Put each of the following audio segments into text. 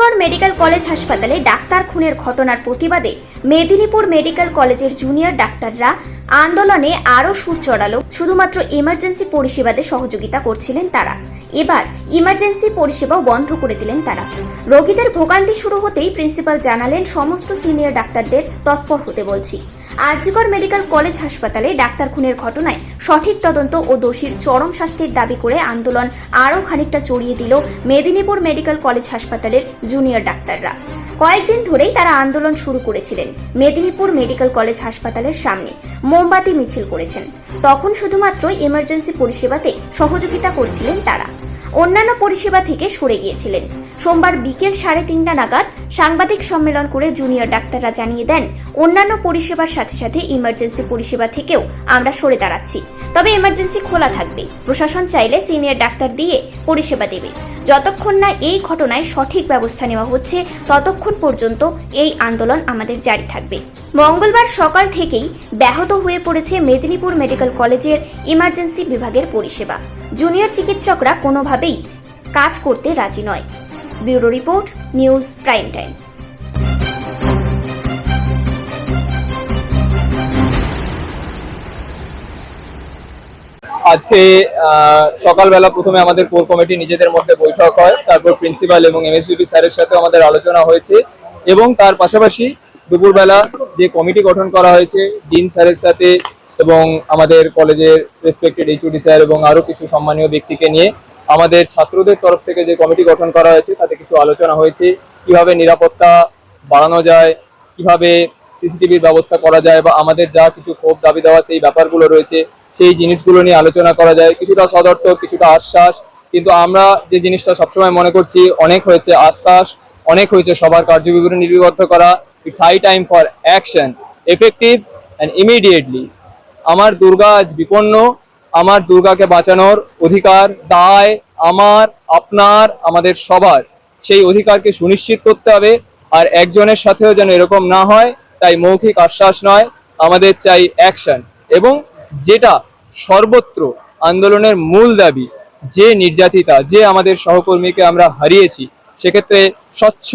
RG Kar medical college হাসপাতালে doctor খুনের ঘটনার প্রতিবাদে মেদিনীপুর মেডিকেল কলেজের জুনিয়র ডাক্তাররা আন্দোলনে আরও সুর চড়ালো। শুধুমাত্র ইমার্জেন্সি পরিষেবাতে সহযোগিতা করছিলেন তারা। এবার ইমার্জেন্সি পরিষেবাও বন্ধ করে দিলেন তারা। রোগীদের ভোগান্তি শুরু হতেই প্রিন্সিপাল জানালেন, সমস্ত সিনিয়র ডাক্তারদের তৎপর হতে বলছি। আরজিকর মেডিকেল কলেজ হাসপাতালে ডাক্তার খুনের ঘটনায় সঠিক তদন্ত ও দোষীর চরম শাস্তির দাবি করে আন্দোলন আরও খানিকটা চড়িয়ে দিল মেদিনীপুর মেডিকেল কলেজ হাসপাতালের জুনিয়র ডাক্তাররা। কয়েকদিন ধরেই তারা আন্দোলন শুরু করেছিলেন মেদিনীপুর মেডিকেল কলেজ হাসপাতালের সামনে। মোমবাতি মিছিল করেছেন। তখন শুধুমাত্র ইমার্জেন্সি পরিষেবাতে সহযোগিতা করছিলেন তারা। অন্যান্য পরিষেবা থেকে সরে গিয়েছিলেন। সোমবার বিকেল সাড়ে তিনটা নাগাদ সাংবাদিক সম্মেলন করে জুনিয়র ডাক্তাররা জানিয়ে দেন, অন্যান্য পরিষেবার সাথে সাথে ইমার্জেন্সি পরিষেবা থেকেও আমরা সরে দাঁড়াচ্ছি। তবে ইমার্জেন্সি খোলা থাকবে। প্রশাসন চাইলে সিনিয়র ডাক্তার দিয়ে পরিষেবা দেবে। যতক্ষণ না এই ঘটনায় সঠিক ব্যবস্থা নেওয়া হচ্ছে, ততক্ষণ পর্যন্ত এই আন্দোলন আমাদের জারি থাকবে। মঙ্গলবার সকাল থেকেই ব্যাহত হয়ে পড়েছে মেদিনীপুর মেডিকেল কলেজের ইমার্জেন্সি বিভাগের পরিষেবা। জুনিয়র চিকিৎসকরা কোনোভাবেই কাজ করতে রাজি নয়। Bureau report, News Prime Times. আজকে সকালবেলা প্রথমে আমাদের কোর কমিটি নিজেদের মধ্যে বৈঠক হয়, তারপর প্রিন্সিপাল এবং এমএসবিপি স্যারের সাথে আমাদের আলোচনা হয়েছে এবং তার পাশাপাশি দুপুরবেলা যে কমিটি গঠন করা হয়েছে, ডিন স্যারের সাথে এবং আমাদের কলেজের রেসপেক্টেড এইচওডি স্যার এবং আরও কিছু সম্মানীয় ব্যক্তিকে নিয়ে আমাদের ছাত্রদের তরফ থেকে যে কমিটি গঠন করা হয়েছে, তাতে কিছু আলোচনা হয়েছে। কীভাবে নিরাপত্তা বাড়ানো যায়, কীভাবে সিসিটিভির ব্যবস্থা করা যায় বা আমাদের যা কিছু ক্ষোভ দাবি দেওয়া সেই ব্যাপারগুলো রয়েছে। সেই জিনিসগুলো নিয়ে আলোচনা করা যায়। কিছুটা সদর্থক, কিছুটা আশ্বাস। কিন্তু আমরা যে জিনিসটা সবসময় মনে করছি, অনেক হয়েছে আশ্বাস, অনেক হয়েছে সবার কার্যবিবরণী নির্বিবদ্ধ করা। It's high time for action effective and immediately আমার দুর্গা আজ বিপন্ন, আমার দুর্গাকে বাঁচানোর অধিকার, দায় আমার, আপনার, আমাদের সবার। সেই অধিকারকে সুনিশ্চিত করতে হবে। আর একজনের সাথেও যেন এরকম না হয়, তাই মৌখিক আশ্বাস নয়, আমাদের চাই অ্যাকশন এবং যেটা সর্বত্র আন্দোলনের মূল দাবি, যে নির্যাতিতা, যে আমাদের সহকর্মীকে আমরা হারিয়েছি, সেক্ষেত্রে স্বচ্ছ,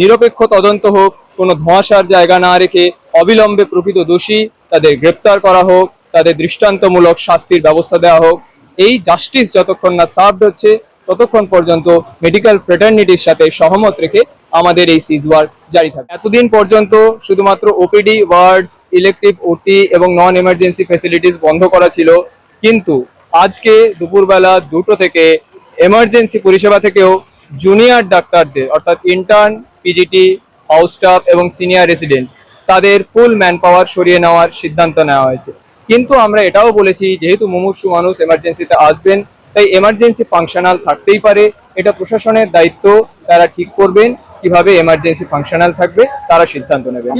নিরপেক্ষ তদন্ত হোক, কোনো ধোঁয়াশার জায়গা না রেখে অবিলম্বে প্রকৃত দোষী তাদের গ্রেপ্তার করা হোক, তাদের দৃষ্টান্তমূলক শাস্তির ব্যবস্থা দেওয়া হোক, এই জাস্টিস যতক্ষণ না সার্ভ হচ্ছে ততক্ষণ পর্যন্ত মেডিকেল ফ্রেটার্নিটির সাথে সহমত রেখে আমাদের এই সিজ ওয়ার্ড জারি থাকে এতদিন পর্যন্ত শুধুমাত্র ওপিডি ওয়ার্ডস ইলেকটিভ ওটি এবং নন এমার্জেন্সি ফেসিলিটিস বন্ধ করা ছিল। কিন্তু আজকে দুপুরবেলা দুটো থেকে এমার্জেন্সি পরিষেবা থেকেও জুনিয়র ডাক্তারদের, অর্থাৎ ইন্টার্ন পিজিটি হাউস স্টাফ এবং সিনিয়র রেসিডেন্ট তাদের ফুল ম্যান পাওয়ার সরিয়ে নেওয়ার সিদ্ধান্ত নেওয়া হয়েছে। কিন্তু আমরা এটাও বলেছি, যেহেতু মুমূর্ষু মানুষ এমার্জেন্সিতে আসবেন তাই এমার্জেন্সি ফাংশনাল থাকতেই পারে। এটা প্রশাসনের দায়িত্ব, তারা ঠিক করবেন কীভাবে এমার্জেন্সি ফাংশনাল থাকবে, তারা সিদ্ধান্ত নেবেন।